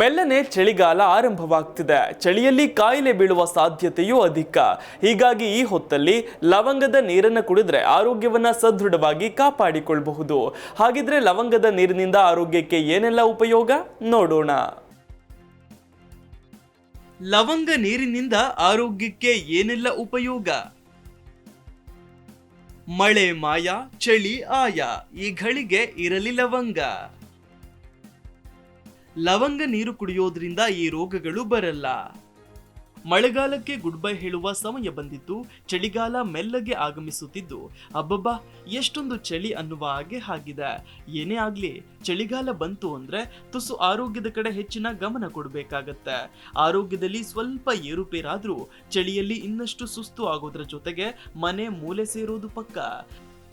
ಮೆಲ್ಲನೆ ಚಳಿಗಾಲ ಆರಂಭವಾಗ್ತಿದೆ. ಚಳಿಯಲ್ಲಿ ಕಾಯಿಲೆ ಬೀಳುವ ಸಾಧ್ಯತೆಯೂ ಅಧಿಕ. ಹೀಗಾಗಿ ಈ ಹೊತ್ತಲ್ಲಿ ಲವಂಗದ ನೀರನ್ನು ಕುಡಿದ್ರೆ ಆರೋಗ್ಯವನ್ನ ಸದೃಢವಾಗಿ ಕಾಪಾಡಿಕೊಳ್ಳಬಹುದು ಹಾಗಿದ್ರೆ ಲವಂಗದ ನೀರಿನಿಂದ ಆರೋಗ್ಯಕ್ಕೆ ಏನೆಲ್ಲ ಉಪಯೋಗ? ನೋಡೋಣ. ಲವಂಗ ನೀರಿನಿಂದ ಆರೋಗ್ಯಕ್ಕೆ ಏನೆಲ್ಲ ಉಪಯೋಗ? ಮಳೆ ಮಾಯ, ಚಳಿ ಆಯ. ಈ ಘಳಿಗೆ ಇರಲಿ ಲವಂಗ. ಲವಂಗ ನೀರು ಕುಡಿಯೋದ್ರಿಂದ ಈ ರೋಗಗಳು ಬರಲ್ಲ. ಮಳೆಗಾಲಕ್ಕೆ ಗುಡ್ ಬೈ ಹೇಳುವ ಸಮಯ ಬಂದಿತ್ತು ಚಳಿಗಾಲ ಮೆಲ್ಲಗೆ ಆಗಮಿಸುತ್ತಿದ್ದು. ಅಬ್ಬಬ್ಬಾ, ಎಷ್ಟೊಂದು ಚಳಿ ಅನ್ನುವ ಹಾಗೆ ಆಗಿದೆ. ಏನೇ ಆಗ್ಲಿ, ಚಳಿಗಾಲ ಬಂತು ಅಂದ್ರೆ ತುಸು ಆರೋಗ್ಯದ ಕಡೆ ಹೆಚ್ಚಿನ ಗಮನ ಕೊಡಬೇಕಾಗತ್ತೆ. ಆರೋಗ್ಯದಲ್ಲಿ ಸ್ವಲ್ಪ ಏರುಪೇರಾದ್ರೂ ಚಳಿಯಲ್ಲಿ ಇನ್ನಷ್ಟು ಸುಸ್ತು ಆಗೋದ್ರ ಜೊತೆಗೆ ಮನೆ ಮೂಲೆ ಸೇರೋದು ಪಕ್ಕ.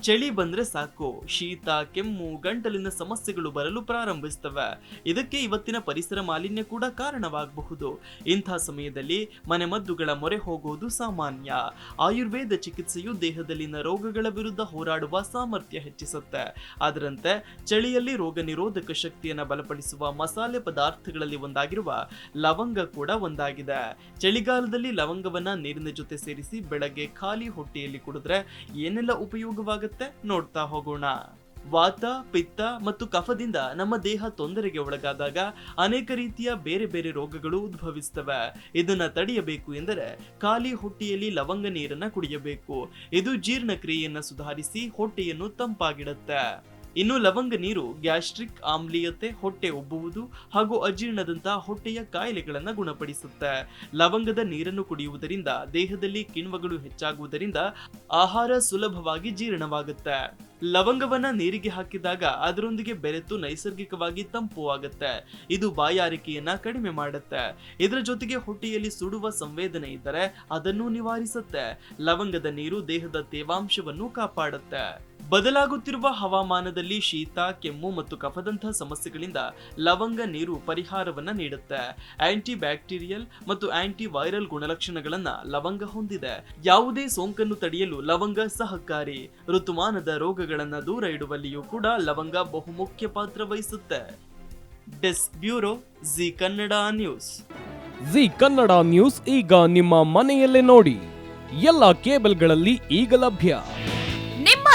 ಚಳಿ ಬಂದ್ರೆ ಸಾಕು. ಶೀತ, ಕೆಮ್ಮು, ಗಂಟಲಿನ ಸಮಸ್ಯೆಗಳು ಬರಲು ಪ್ರಾರಂಭಿಸ್ತವೆ. ಇದಕ್ಕೆ ಇವತ್ತಿನ ಪರಿಸರ ಮಾಲಿನ್ಯ ಕೂಡ ಕಾರಣವಾಗಬಹುದು. ಇಂಥ ಸಮಯದಲ್ಲಿ ಮನೆಮದ್ದುಗಳ ಮೊರೆ ಹೋಗುವುದು ಸಾಮಾನ್ಯ. ಆಯುರ್ವೇದ ಚಿಕಿತ್ಸೆಯು ದೇಹದಲ್ಲಿನ ರೋಗಗಳ ವಿರುದ್ಧ ಹೋರಾಡುವ ಸಾಮರ್ಥ್ಯ ಹೆಚ್ಚಿಸುತ್ತೆ. ಅದರಂತೆ ಚಳಿಯಲ್ಲಿ ರೋಗ ನಿರೋಧಕ ಶಕ್ತಿಯನ್ನು ಬಲಪಡಿಸುವ ಮಸಾಲೆ ಪದಾರ್ಥಗಳಲ್ಲಿ ಒಂದಾಗಿರುವ ಲವಂಗ ಕೂಡ ಒಂದಾಗಿದೆ. ಚಳಿಗಾಲದಲ್ಲಿ ಲವಂಗವನ್ನ ನೀರಿನ ಜೊತೆ ಸೇರಿಸಿ ಬೆಳಗ್ಗೆ ಖಾಲಿ ಹೊಟ್ಟೆಯಲ್ಲಿ ಕುಡಿದ್ರೆ ಏನೆಲ್ಲ ಉಪಯೋಗವಾಗುತ್ತೆ? ನೋಡ್ತಾ ಹೋಗೋಣ. ವಾತ, ಪಿತ್ತ ಮತ್ತು ಕಫದಿಂದ ನಮ್ಮ ದೇಹ ತೊಂದರೆಗೆ ಒಳಗಾದಾಗ ಅನೇಕ ರೀತಿಯ ಬೇರೆ ಬೇರೆ ರೋಗಗಳು ಉದ್ಭವಿಸ್ತವೆ. ಇದನ್ನ ತಡೆಯಬೇಕು ಎಂದರೆ ಖಾಲಿ ಹೊಟ್ಟೆಯಲ್ಲಿ ಲವಂಗ ನೀರನ್ನ ಕುಡಿಯಬೇಕು. ಇದು ಜೀರ್ಣಕ್ರಿಯೆಯನ್ನ ಸುಧಾರಿಸಿ ಹೊಟ್ಟೆಯನ್ನು ತಂಪಾಗಿಡುತ್ತೆ. ಇನ್ನು ಲವಂಗ ನೀರು, ಗ್ಯಾಸ್ಟ್ರಿಕ್ ಆಮ್ಲೀಯತೆ, ಹೊಟ್ಟೆ ಉಬ್ಬುವುದು ಹಾಗೂ ಅಜೀರ್ಣದಂತಹ ಹೊಟ್ಟೆಯ ಕಾಯಿಲೆಗಳನ್ನು ಗುಣಪಡಿಸುತ್ತೆ. ಲವಂಗದ ನೀರನ್ನು ಕುಡಿಯುವುದರಿಂದ ದೇಹದಲ್ಲಿ ಕಿಣ್ವಗಳು ಹೆಚ್ಚಾಗುವುದರಿಂದ ಆಹಾರ ಸುಲಭವಾಗಿ ಜೀರ್ಣವಾಗುತ್ತೆ. ಲವಂಗವನ್ನ ನೀರಿಗೆ ಹಾಕಿದಾಗ ಅದರೊಂದಿಗೆ ಬೆರೆತು ನೈಸರ್ಗಿಕವಾಗಿ ತಂಪು ಆಗುತ್ತೆ. ಇದು ಬಾಯಾರಿಕೆಯನ್ನ ಕಡಿಮೆ ಮಾಡುತ್ತೆ. ಇದರ ಜೊತೆಗೆ ಹೊಟ್ಟೆಯಲ್ಲಿ ಸುಡುವ ಸಂವೇದನೆ ಇದ್ದರೆ ಅದನ್ನು ನಿವಾರಿಸುತ್ತೆ. ಲವಂಗದ ನೀರು ದೇಹದ ತೇವಾಂಶವನ್ನು ಕಾಪಾಡುತ್ತೆ. ಬದಲಾಗುತ್ತಿರುವ ಹವಾಮಾನದಲ್ಲಿ ಶೀತ, ಕೆಮ್ಮು ಮತ್ತು ಕಫದಂತಹ ಸಮಸ್ಯೆಗಳಿಂದ ಲವಂಗ ನೀರು ಪರಿಹಾರವನ್ನ ನೀಡುತ್ತೆ. ಆಂಟಿ ಬ್ಯಾಕ್ಟೀರಿಯಲ್ ಮತ್ತು ಆಂಟಿ ವೈರಲ್ ಗುಣಲಕ್ಷಣಗಳನ್ನು ಲವಂಗ ಹೊಂದಿದೆ. ಯಾವುದೇ ಸೋಂಕನ್ನು ತಡೆಯಲು ಲವಂಗ ಸಹಕಾರಿ. ಋತುಮಾನದ ರೋಗಗಳನ್ನು ದೂರ ಇಡುವಲ್ಲಿಯೂ ಕೂಡ ಲವಂಗ ಬಹುಮುಖ್ಯ ಪಾತ್ರ ವಹಿಸುತ್ತೆ. Desk bureau Zee Kannada news. Zee Kannada news ಈಗ ನಿಮ್ಮ ಮನೆಯಲ್ಲೇ ನೋಡಿ. ಎಲ್ಲ ಕೇಬಲ್ಗಳಲ್ಲಿ ಈಗ ಲಭ್ಯ.